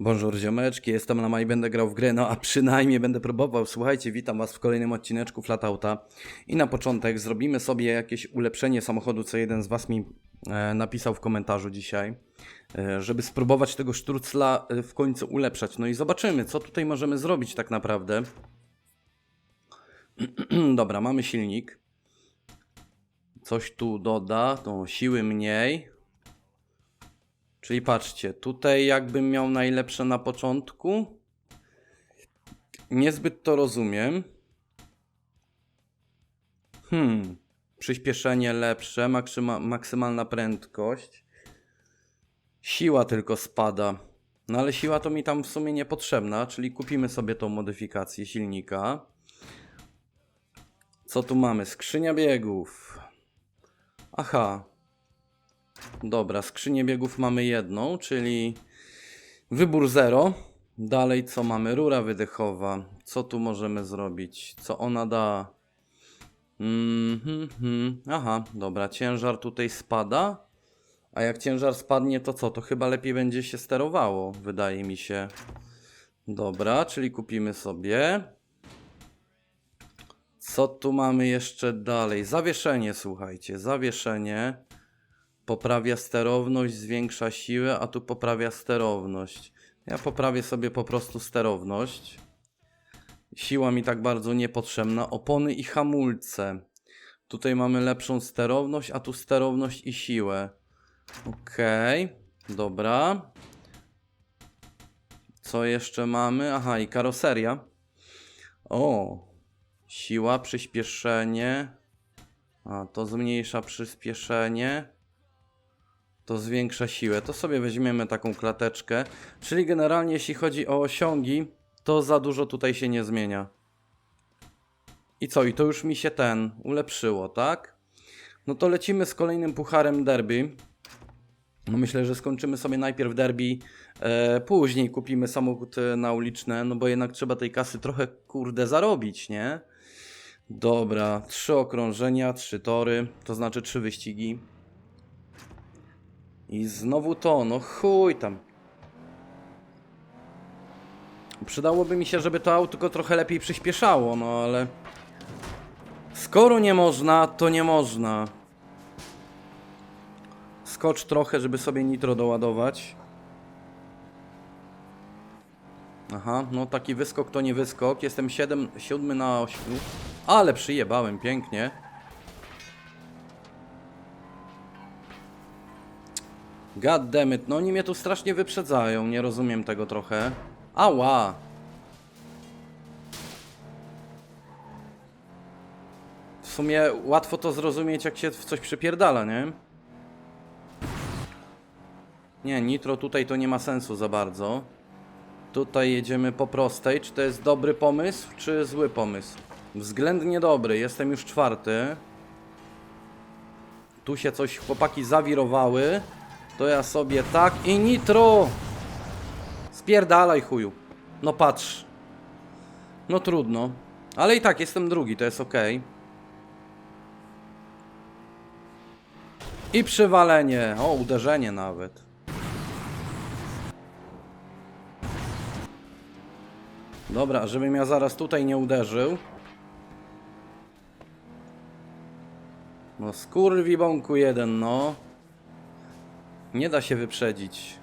Bonjour ziomeczki, jestem na i będę grał w grę, no a przynajmniej będę próbował. Słuchajcie, witam was w kolejnym odcineczku Flatauta i na początek zrobimy sobie jakieś ulepszenie samochodu, co jeden z was mi e, napisał w komentarzu dzisiaj, e, żeby spróbować tego sztrucla e, w końcu ulepszać. No i zobaczymy, co tutaj możemy zrobić tak naprawdę. Dobra, mamy silnik. Coś tu doda, to siły mniej. Czyli patrzcie, tutaj jakbym miał najlepsze na początku. Niezbyt to rozumiem. Hmm. Przyspieszenie lepsze, maksyma, maksymalna prędkość. Siła tylko spada. No ale siła to mi tam w sumie niepotrzebna, czyli kupimy sobie tą modyfikację silnika. Co tu mamy? Skrzynia biegów. Aha, Dobra, skrzynię biegów mamy jedną, czyli wybór 0. Dalej co mamy? Rura wydechowa. Co tu możemy zrobić? Co ona da? Mhm, mhm. Aha, dobra, ciężar tutaj spada. A jak ciężar spadnie, to co? To chyba lepiej będzie się sterowało, wydaje mi się. Dobra, czyli kupimy sobie. Co tu mamy jeszcze dalej? Zawieszenie, słuchajcie, zawieszenie. Poprawia sterowność, zwiększa siłę, a tu poprawia sterowność. Ja poprawię sobie po prostu sterowność. Siła mi tak bardzo niepotrzebna. Opony i hamulce. Tutaj mamy lepszą sterowność, a tu sterowność i siłę. Okej, dobra. Co jeszcze mamy? Aha, i karoseria. O, siła, przyspieszenie. A, to zmniejsza przyspieszenie to zwiększa siłę. To sobie weźmiemy taką klateczkę. Czyli generalnie jeśli chodzi o osiągi, to za dużo tutaj się nie zmienia. I co? I to już mi się ten ulepszyło, tak? No to lecimy z kolejnym pucharem derby. No myślę, że skończymy sobie najpierw derby, e, później kupimy samochód e, na uliczne, no bo jednak trzeba tej kasy trochę kurde zarobić, nie? Dobra, trzy okrążenia, trzy tory, to znaczy trzy wyścigi. I znowu to, no chuj tam. Przydałoby mi się, żeby to autko trochę lepiej przyspieszało, no ale... Skoro nie można, to nie można. Skocz trochę, żeby sobie nitro doładować. Aha, no taki wyskok to nie wyskok. Jestem 7, 7 na 8. Ale przyjebałem, pięknie. God damn it, no oni mnie tu strasznie wyprzedzają, nie rozumiem tego trochę. Ała! W sumie łatwo to zrozumieć, jak się w coś przypierdala, nie? Nie, nitro tutaj to nie ma sensu za bardzo. Tutaj jedziemy po prostej. Czy to jest dobry pomysł, czy zły pomysł? Względnie dobry, jestem już czwarty. Tu się coś chłopaki zawirowały. To ja sobie tak i nitro! Spierdalaj chuju. No patrz. No trudno. Ale i tak jestem drugi, to jest ok. I przywalenie. O, uderzenie nawet. Dobra, żebym ja zaraz tutaj nie uderzył. No skurwi bąku jeden, no. Nie da się wyprzedzić.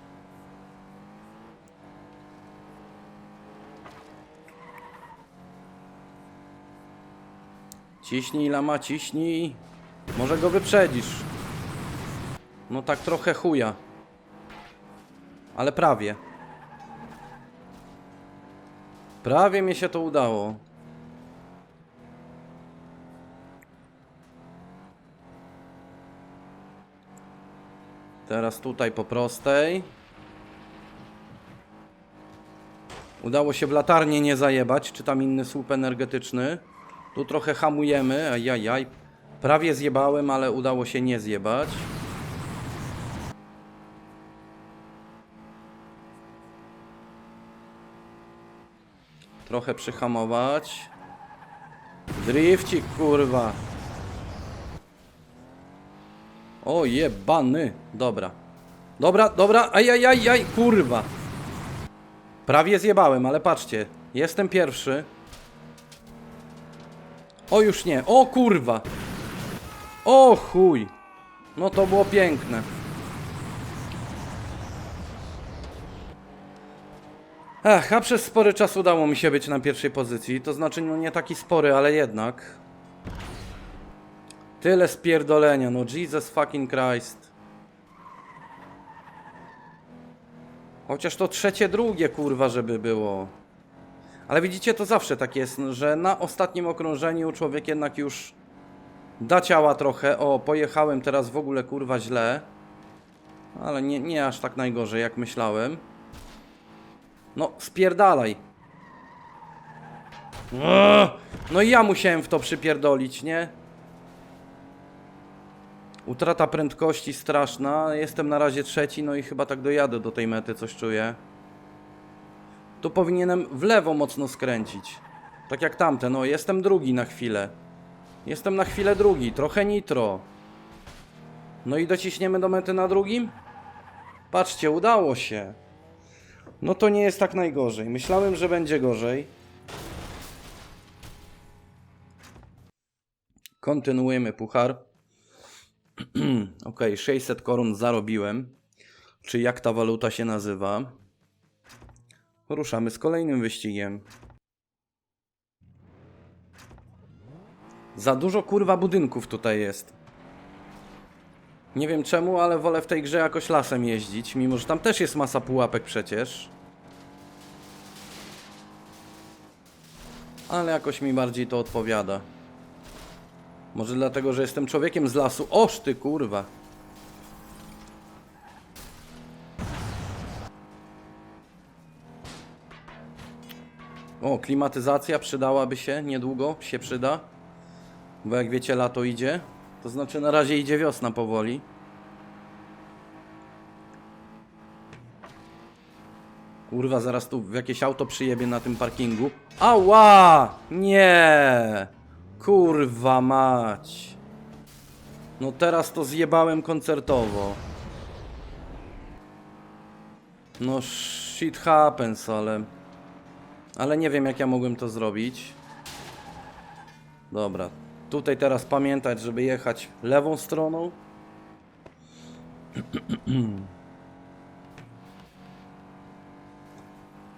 Ciśnij, lama, ciśnij. Może go wyprzedzisz. No tak trochę chuja. Ale prawie. Prawie mi się to udało. Teraz tutaj po prostej. Udało się w latarnię nie zajebać, czy tam inny słup energetyczny. Tu trochę hamujemy, ajajaj. Prawie zjebałem, ale udało się nie zjebać. Trochę przyhamować. Drifcik, kurwa. O jebany. Dobra. Dobra, dobra. Ajajajaj, kurwa. Prawie zjebałem, ale patrzcie. Jestem pierwszy. O, już nie. O, kurwa. O, chuj. No to było piękne. Ach, a przez spory czas udało mi się być na pierwszej pozycji. To znaczy, no nie taki spory, ale jednak. Tyle spierdolenia, no Jesus fucking Christ. Chociaż to trzecie, drugie, kurwa, żeby było. Ale widzicie, to zawsze tak jest, że na ostatnim okrążeniu człowiek jednak już da ciała trochę. O, pojechałem teraz w ogóle, kurwa, źle. Ale nie, nie aż tak najgorzej, jak myślałem. No, spierdalaj. No i ja musiałem w to przypierdolić, nie? Utrata prędkości straszna. Jestem na razie trzeci, no i chyba tak dojadę do tej mety, coś czuję. Tu powinienem w lewo mocno skręcić. Tak jak tamte, no jestem drugi na chwilę. Jestem na chwilę drugi, trochę nitro. No i dociśniemy do mety na drugim? Patrzcie, udało się. No to nie jest tak najgorzej. Myślałem, że będzie gorzej. Kontynuujemy puchar. Ok, 600 koron zarobiłem. Czy jak ta waluta się nazywa? Ruszamy z kolejnym wyścigiem. Za dużo kurwa budynków tutaj jest. Nie wiem czemu, ale wolę w tej grze jakoś lasem jeździć, mimo że tam też jest masa pułapek przecież. Ale jakoś mi bardziej to odpowiada. Może dlatego, że jestem człowiekiem z lasu. Oż ty kurwa. O, klimatyzacja przydałaby się niedługo, się przyda. Bo jak wiecie, lato idzie. To znaczy na razie idzie wiosna powoli. Kurwa, zaraz tu w jakieś auto przyjebie na tym parkingu. Ała! Nie! Kurwa mać. No teraz to zjebałem koncertowo. No shit happens, ale... Ale nie wiem jak ja mogłem to zrobić. Dobra. Tutaj teraz pamiętać, żeby jechać lewą stroną.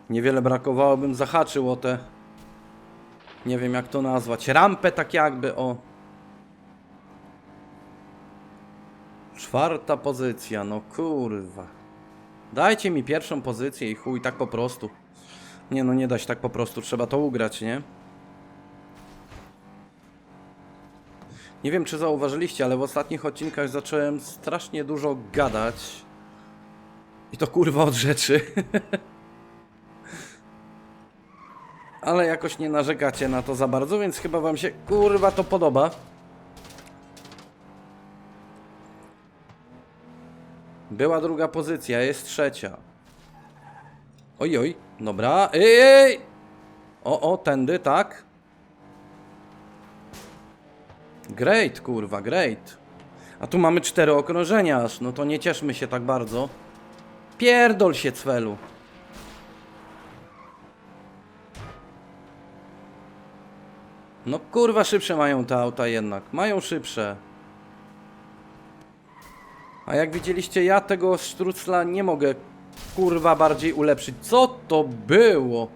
Niewiele brakowało, bym zahaczył o te... Nie wiem jak to nazwać. Rampę tak jakby, o. Czwarta pozycja, no kurwa. Dajcie mi pierwszą pozycję i chuj, tak po prostu. Nie no, nie da się tak po prostu, trzeba to ugrać, nie? Nie wiem, czy zauważyliście, ale w ostatnich odcinkach zacząłem strasznie dużo gadać. I to kurwa od rzeczy. ale jakoś nie narzekacie na to za bardzo, więc chyba wam się kurwa to podoba. Była druga pozycja, jest trzecia. Oj, oj, dobra. Ej, ej! O, o, tędy, tak? Great, kurwa, great. A tu mamy cztery okrążenia aż, no to nie cieszmy się tak bardzo. Pierdol się, Cwelu. No kurwa, szybsze mają te auta jednak. Mają szybsze. A jak widzieliście, ja tego sztrucla nie mogę kurwa bardziej ulepszyć. Co to było?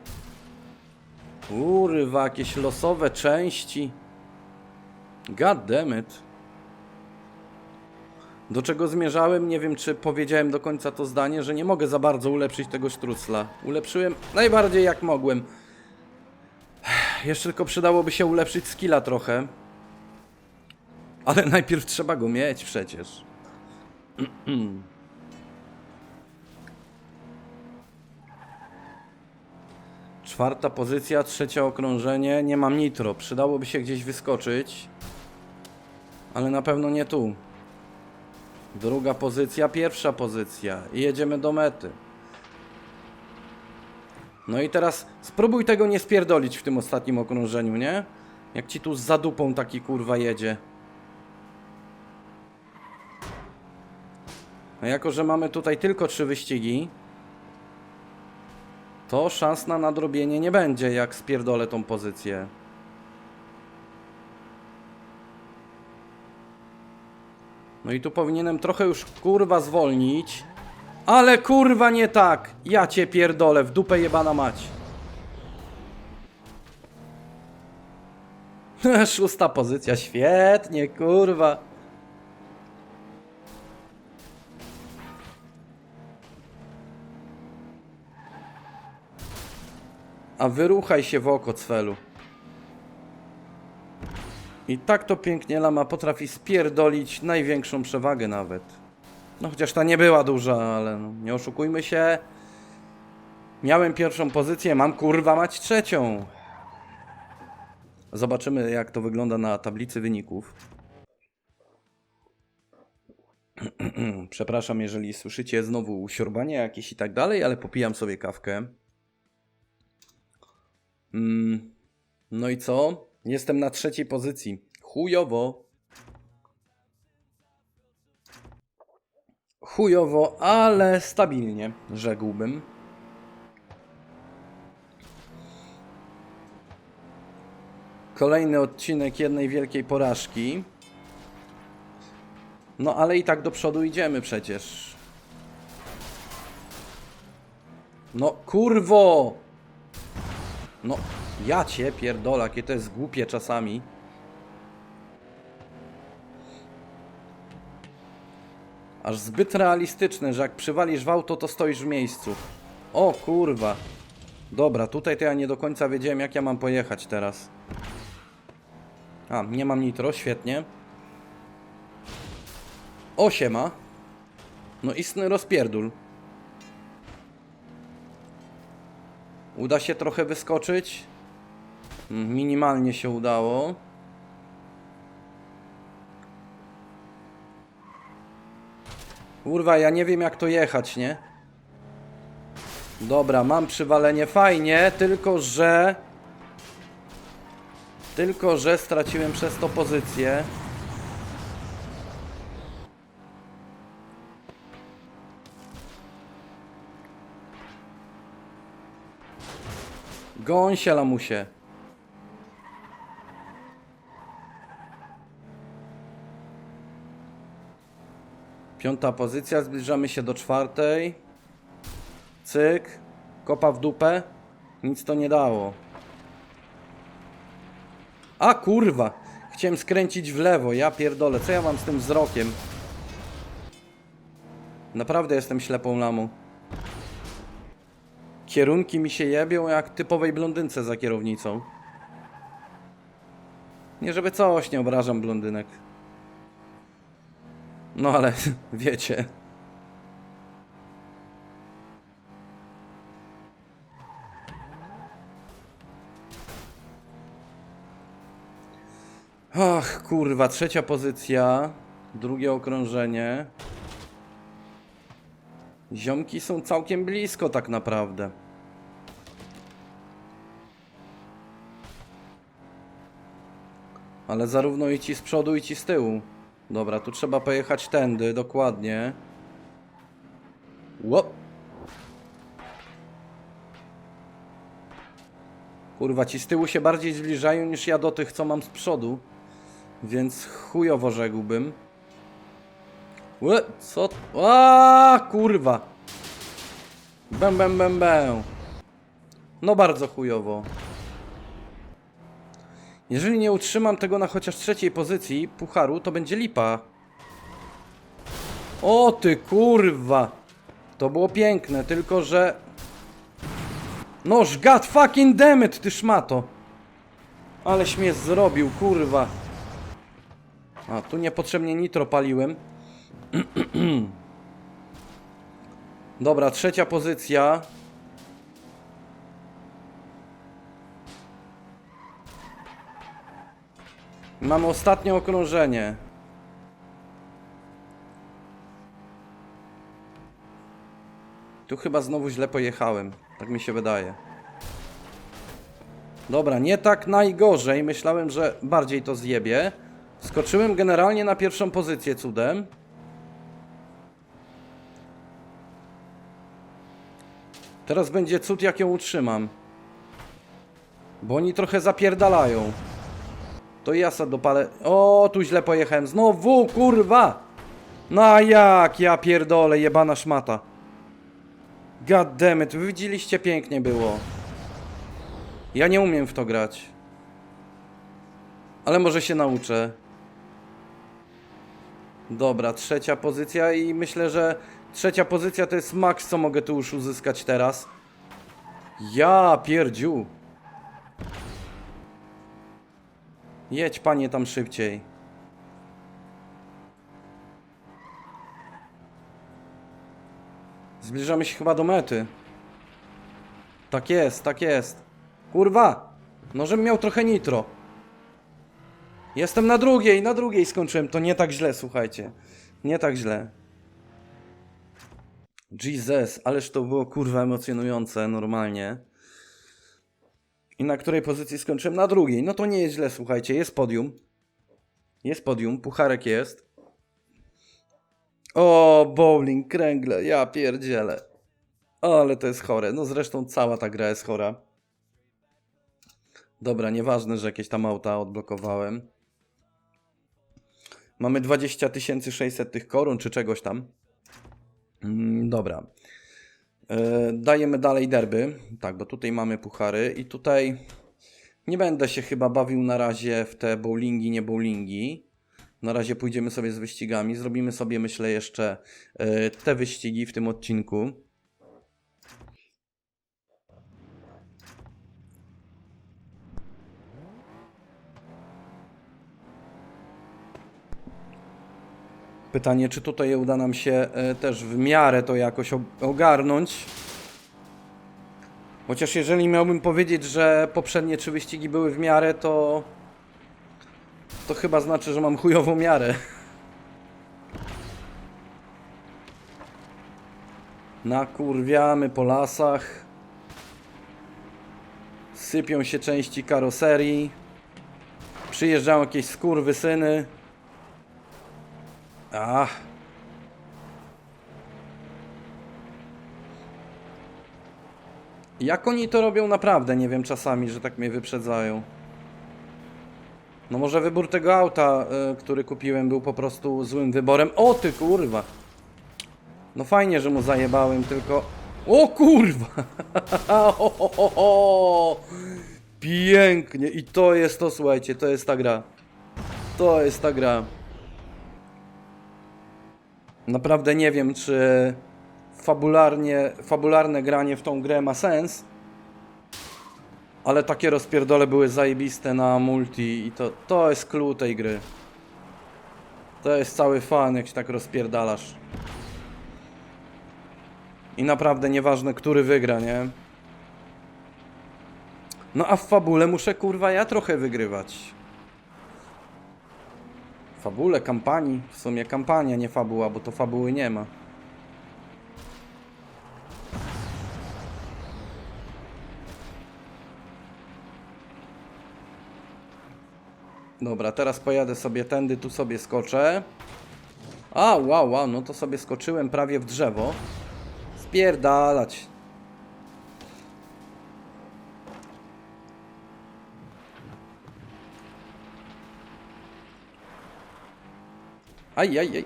Kurwa, jakieś losowe części. God damn it. Do czego zmierzałem? Nie wiem, czy powiedziałem do końca to zdanie, że nie mogę za bardzo ulepszyć tego sztrucla. Ulepszyłem najbardziej jak mogłem. Jeszcze tylko przydałoby się ulepszyć skilla trochę. Ale najpierw trzeba go mieć przecież. Czwarta pozycja, trzecie okrążenie. Nie mam nitro. Przydałoby się gdzieś wyskoczyć. Ale na pewno nie tu. Druga pozycja, pierwsza pozycja. I jedziemy do mety. No i teraz spróbuj tego nie spierdolić w tym ostatnim okrążeniu, nie? Jak ci tu z zadupą taki kurwa jedzie. A jako, że mamy tutaj tylko trzy wyścigi, to szans na nadrobienie nie będzie, jak spierdolę tą pozycję. No i tu powinienem trochę już kurwa zwolnić. Ale kurwa nie tak! Ja cię pierdolę, w dupę jebana mać. Szósta pozycja, świetnie, kurwa. A wyruchaj się w oko, Cwelu. I tak to pięknie Lama potrafi spierdolić największą przewagę nawet. No chociaż ta nie była duża, ale no, nie oszukujmy się. Miałem pierwszą pozycję, mam kurwa mać trzecią. Zobaczymy jak to wygląda na tablicy wyników. Przepraszam, jeżeli słyszycie znowu siorbanie jakieś i tak dalej, ale popijam sobie kawkę. Mm, no i co? Jestem na trzeciej pozycji. Chujowo. Chujowo, ale stabilnie, rzekłbym. Kolejny odcinek jednej wielkiej porażki. No ale i tak do przodu idziemy przecież. No kurwo! No, ja cię pierdolę, jakie to jest głupie czasami. Aż zbyt realistyczne, że jak przywalisz w auto, to stoisz w miejscu. O kurwa. Dobra, tutaj to ja nie do końca wiedziałem, jak ja mam pojechać teraz. A, nie mam nitro, świetnie. Osiema. No istny rozpierdul. Uda się trochę wyskoczyć. Mm, Minimalnie się udało. Kurwa, ja nie wiem jak to jechać, nie? Dobra, mam przywalenie, fajnie, tylko że... Tylko że straciłem przez to pozycję. Goń się, lamusie. Piąta pozycja, zbliżamy się do czwartej. Cyk. Kopa w dupę. Nic to nie dało. A kurwa! Chciałem skręcić w lewo, ja pierdolę. Co ja mam z tym wzrokiem? Naprawdę jestem ślepą lamą. Kierunki mi się jebią jak typowej blondynce za kierownicą. Nie żeby coś, nie obrażam blondynek. No ale wiecie. Ach, kurwa, trzecia pozycja. Drugie okrążenie. Ziomki są całkiem blisko tak naprawdę. Ale zarówno i ci z przodu i ci z tyłu. Dobra, tu trzeba pojechać tędy, dokładnie. Łop. Kurwa, ci z tyłu się bardziej zbliżają niż ja do tych, co mam z przodu. Więc chujowo rzekłbym. Łe, co? A kurwa. Bem, bem, bem, bem. No bardzo chujowo. Jeżeli nie utrzymam tego na chociaż trzeciej pozycji pucharu, to będzie lipa. O ty kurwa. To było piękne, tylko że... Noż, god fucking dammit, ty szmato. Aleś mnie zrobił, kurwa. A, tu niepotrzebnie nitro paliłem. Dobra, trzecia pozycja. Mamy ostatnie okrążenie. Tu chyba znowu źle pojechałem. Tak mi się wydaje. Dobra, nie tak najgorzej. Myślałem, że bardziej to zjebie. Skoczyłem generalnie na pierwszą pozycję cudem. Teraz będzie cud, jak ją utrzymam. Bo oni trochę zapierdalają. To ja se dopalę. O, tu źle pojechałem. Znowu, kurwa! No jak? Ja pierdolę, jebana szmata. God damn it, wy widzieliście pięknie było. Ja nie umiem w to grać. Ale może się nauczę. Dobra, trzecia pozycja i myślę, że trzecia pozycja to jest maks, co mogę tu już uzyskać teraz. Ja pierdziu. Jedź panie tam szybciej. Zbliżamy się chyba do mety. Tak jest, tak jest. Kurwa! No żebym miał trochę nitro. Jestem na drugiej, na drugiej skończyłem. To nie tak źle, słuchajcie. Nie tak źle. Jesus, ależ to było kurwa emocjonujące normalnie. I na której pozycji skończyłem? Na drugiej. No to nie jest źle, słuchajcie. Jest podium. Jest podium, pucharek jest. O, bowling, kręgle, ja pierdzielę. Ale to jest chore. No zresztą cała ta gra jest chora. Dobra, nieważne, że jakieś tam auta odblokowałem. Mamy 20 600 tych koron, czy czegoś tam. Mm, dobra. E, dajemy dalej derby. Tak, bo tutaj mamy puchary i tutaj nie będę się chyba bawił na razie w te bowlingi, nie bowlingi. Na razie pójdziemy sobie z wyścigami. Zrobimy sobie, myślę, jeszcze e, te wyścigi w tym odcinku. Pytanie, czy tutaj uda nam się e, też w miarę to jakoś ogarnąć. Chociaż jeżeli miałbym powiedzieć, że poprzednie trzy wyścigi były w miarę, to to chyba znaczy, że mam chujową miarę. Nakurwiamy po lasach. Sypią się części karoserii. Przyjeżdżają jakieś skurwysyny. Ach. Jak oni to robią naprawdę, nie wiem czasami, że tak mnie wyprzedzają. No może wybór tego auta, y, który kupiłem, był po prostu złym wyborem. O ty kurwa! No fajnie, że mu zajebałem, tylko... O kurwa! Pięknie! I to jest to, słuchajcie, to jest ta gra. To jest ta gra. Naprawdę nie wiem, czy fabularnie, fabularne granie w tą grę ma sens. Ale takie rozpierdole były zajebiste na multi i to, to jest clue tej gry. To jest cały fan, jak się tak rozpierdalasz. I naprawdę nieważne, który wygra, nie? No a w fabule muszę, kurwa, ja trochę wygrywać. Fabule, kampanii. W sumie kampania, nie fabuła, bo to fabuły nie ma. Dobra, teraz pojadę sobie tędy, tu sobie skoczę. A, wow, wow, no to sobie skoczyłem prawie w drzewo. Spierdalać. Aj, aj, aj.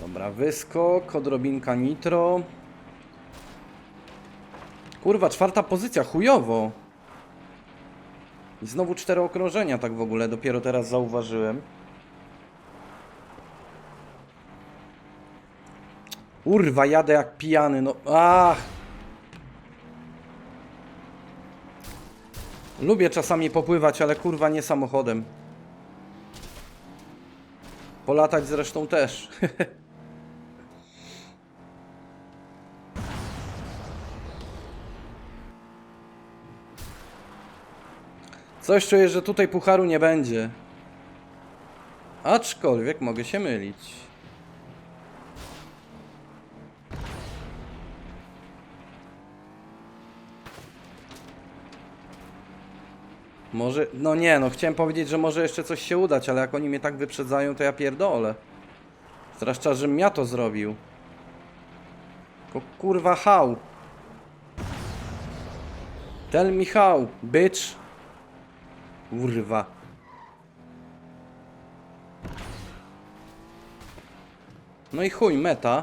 Dobra, wyskok, odrobinka nitro. Kurwa, czwarta pozycja, chujowo. I znowu cztery okrążenia, tak w ogóle, dopiero teraz zauważyłem. Kurwa, jadę jak pijany, no. Ach! Lubię czasami popływać, ale kurwa nie samochodem. Polatać zresztą też. Coś czuję, że tutaj pucharu nie będzie. Aczkolwiek mogę się mylić. Może, no nie, no chciałem powiedzieć, że może jeszcze coś się udać, ale jak oni mnie tak wyprzedzają, to ja pierdolę. Zwłaszcza, żebym ja to zrobił. Tylko kurwa how? Tell me how, bitch. Kurwa. No i chuj, meta.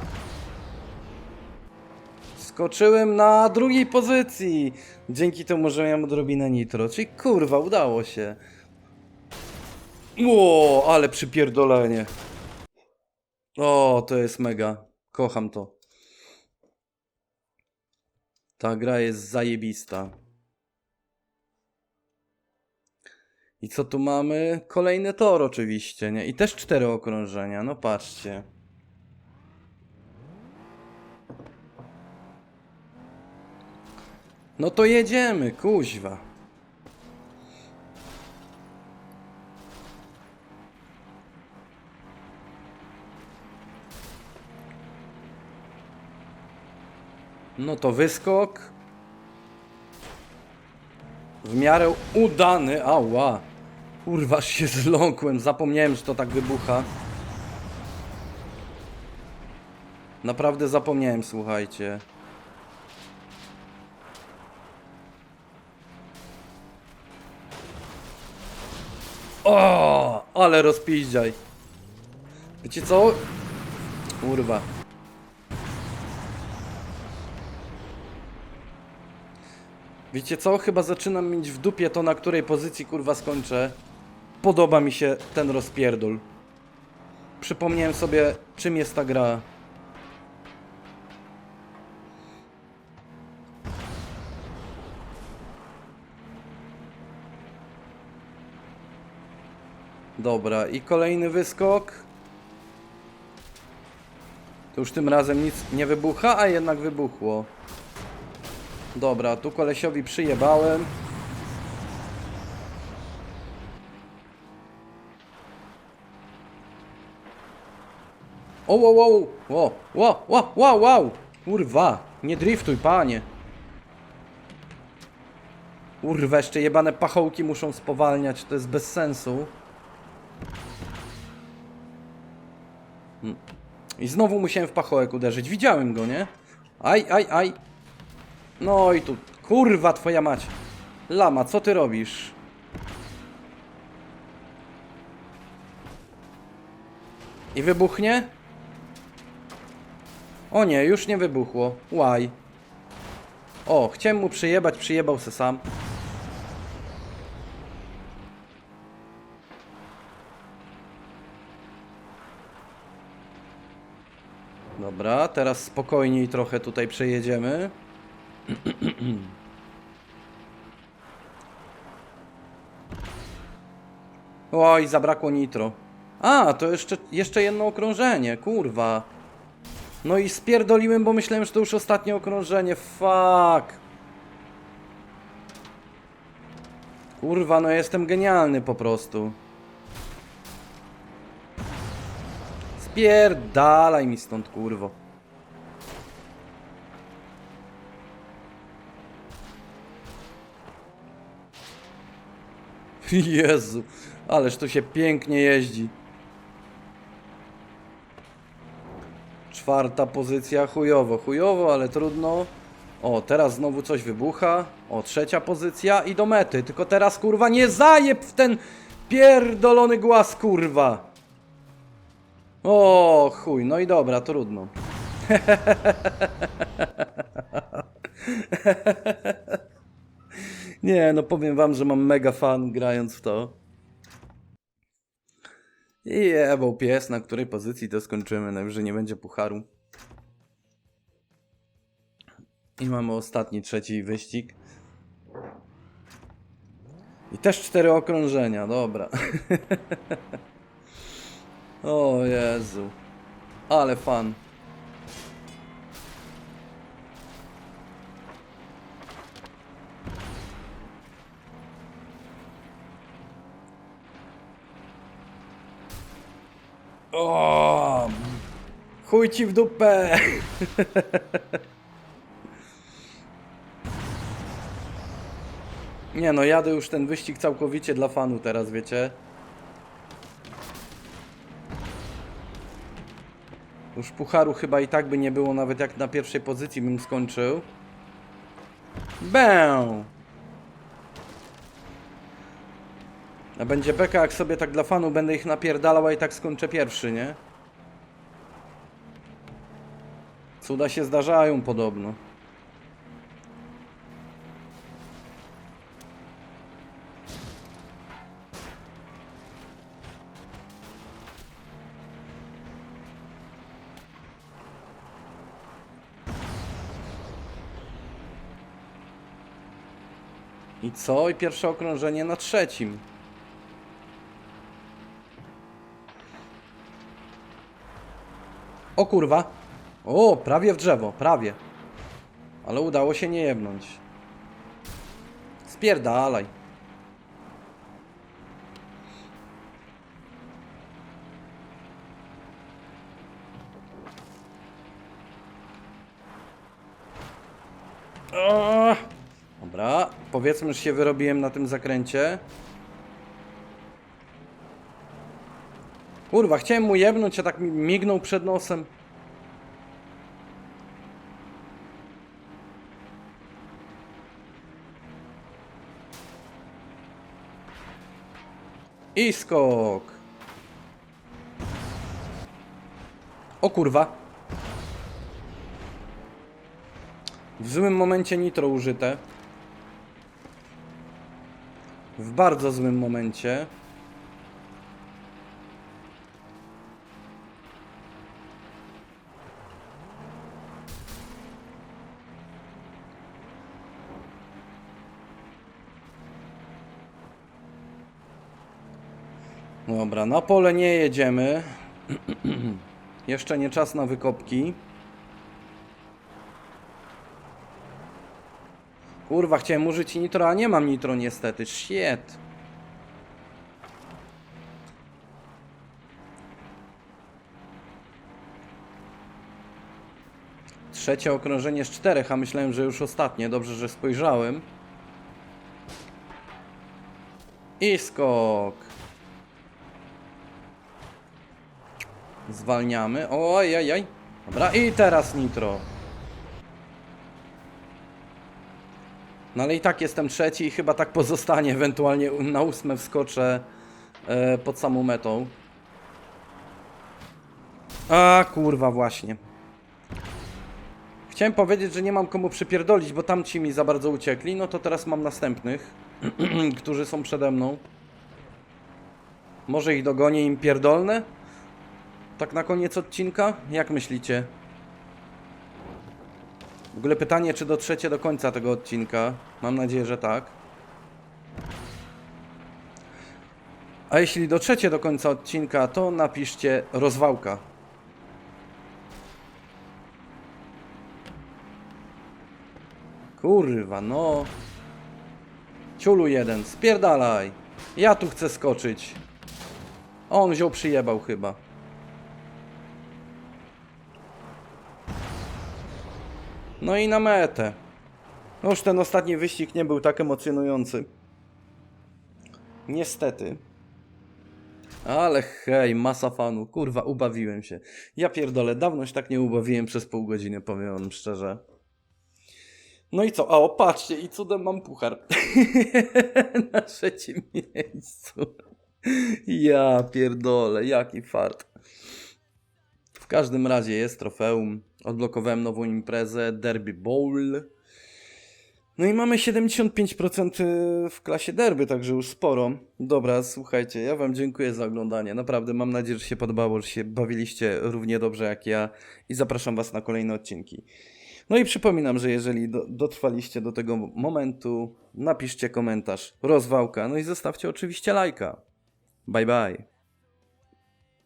Skoczyłem na drugiej pozycji. Dzięki temu, że miałem odrobinę nitro. Czyli kurwa, udało się. Ło, ale przypierdolenie. O, to jest mega. Kocham to. Ta gra jest zajebista. I co tu mamy? Kolejny tor oczywiście, nie? I też cztery okrążenia, no patrzcie. No to jedziemy, kuźwa. No to wyskok. W miarę udany. Ała. Kurwa, się zląkłem. Zapomniałem, że to tak wybucha. Naprawdę zapomniałem, słuchajcie. O, ale rozpiździaj. Wiecie co? Kurwa. Wiecie co? Chyba zaczynam mieć w dupie to, na której pozycji kurwa skończę. Podoba mi się ten rozpierdol. Przypomniałem sobie, czym jest ta gra. Dobra, i kolejny wyskok. To już tym razem nic nie wybucha, a jednak wybuchło. Dobra, tu kolesiowi przyjebałem. O, wow, wow, wow, wow, wow, wow, kurwa, nie driftuj, panie. Kurwa, jeszcze jebane pachołki muszą spowalniać, to jest bez sensu. I znowu musiałem w pachołek uderzyć, widziałem go, nie? Aj, aj, aj. No i tu, kurwa twoja mać. Lama, co ty robisz? I wybuchnie? O nie, już nie wybuchło. Łaj. O, chciałem mu przyjebać, przyjebał se sam. Dobra, teraz spokojniej trochę tutaj przejedziemy. Oj, zabrakło nitro. A, to jeszcze, jeszcze jedno okrążenie, kurwa. No i spierdoliłem, bo myślałem, że to już ostatnie okrążenie. Fuck. Kurwa, no jestem genialny po prostu. Spierdalaj mi stąd, kurwo. Jezu, ależ tu się pięknie jeździ. Czwarta pozycja, chujowo, chujowo, ale trudno. O, teraz znowu coś wybucha. O, trzecia pozycja i do mety. Tylko teraz, kurwa, nie zajeb w ten pierdolony głaz, kurwa. O, chuj, no i dobra, trudno. Nie, no powiem wam, że mam mega fan grając w to. I jebał pies, na której pozycji to skończymy, najwyżej nie będzie pucharu. I mamy ostatni, trzeci wyścig. I też cztery okrążenia, dobra. o Jezu. Ale fan. O, chuj ci w dupę. Nie no, jadę już ten wyścig całkowicie dla fanu teraz, wiecie? Już pucharu chyba i tak by nie było, nawet jak na pierwszej pozycji bym skończył. Bę! A będzie beka, jak sobie tak dla fanu będę ich napierdalał, a i tak skończę pierwszy, nie? Cuda się zdarzają podobno. Co? I pierwsze okrążenie na trzecim. O kurwa. O, prawie w drzewo, prawie. Ale udało się nie jebnąć. Spierdalaj. O! Dobra, powiedzmy, że się wyrobiłem na tym zakręcie. Kurwa, chciałem mu jebnąć, a tak mi mignął przed nosem. I skok. O kurwa. W złym momencie nitro użyte. W bardzo złym momencie. Dobra, na pole nie jedziemy. Jeszcze nie czas na wykopki. Kurwa, chciałem użyć nitro, a nie mam nitro niestety. Shit. Trzecie okrążenie z czterech, a myślałem, że już ostatnie. Dobrze, że spojrzałem. I skok. Zwalniamy. Oj, oj, oj. Dobra, i teraz nitro. No ale i tak jestem trzeci i chyba tak pozostanie. Ewentualnie na ósme wskoczę e, pod samą metą. A kurwa, właśnie. Chciałem powiedzieć, że nie mam komu przypierdolić, bo tamci mi za bardzo uciekli. No to teraz mam następnych, którzy są przede mną. Może ich dogonię im pierdolne? Tak na koniec odcinka? Jak myślicie? W ogóle pytanie, czy dotrzecie do końca tego odcinka. Mam nadzieję, że tak. A jeśli dotrzecie do końca odcinka, to napiszcie rozwałka. Kurwa, no. Ciulu jeden, spierdalaj. Ja tu chcę skoczyć. On wziął przyjebał chyba. No i na metę. No już ten ostatni wyścig nie był tak emocjonujący. Niestety. Ale hej, masa fanów. Kurwa, ubawiłem się. Ja pierdolę, dawno się tak nie ubawiłem przez pół godziny, powiem wam szczerze. No i co? A o, patrzcie, i cudem mam puchar. Na trzecim miejscu. Ja pierdolę, jaki fart. W każdym razie jest trofeum. Odblokowałem nową imprezę Derby Bowl. No i mamy 75% w klasie derby, także już sporo. Dobra, słuchajcie, ja wam dziękuję za oglądanie. Naprawdę mam nadzieję, że się podobało, że się bawiliście równie dobrze jak ja i zapraszam was na kolejne odcinki. No i przypominam, że jeżeli do, dotrwaliście do tego momentu, napiszcie komentarz, rozwałka, no i zostawcie oczywiście lajka. Bye bye.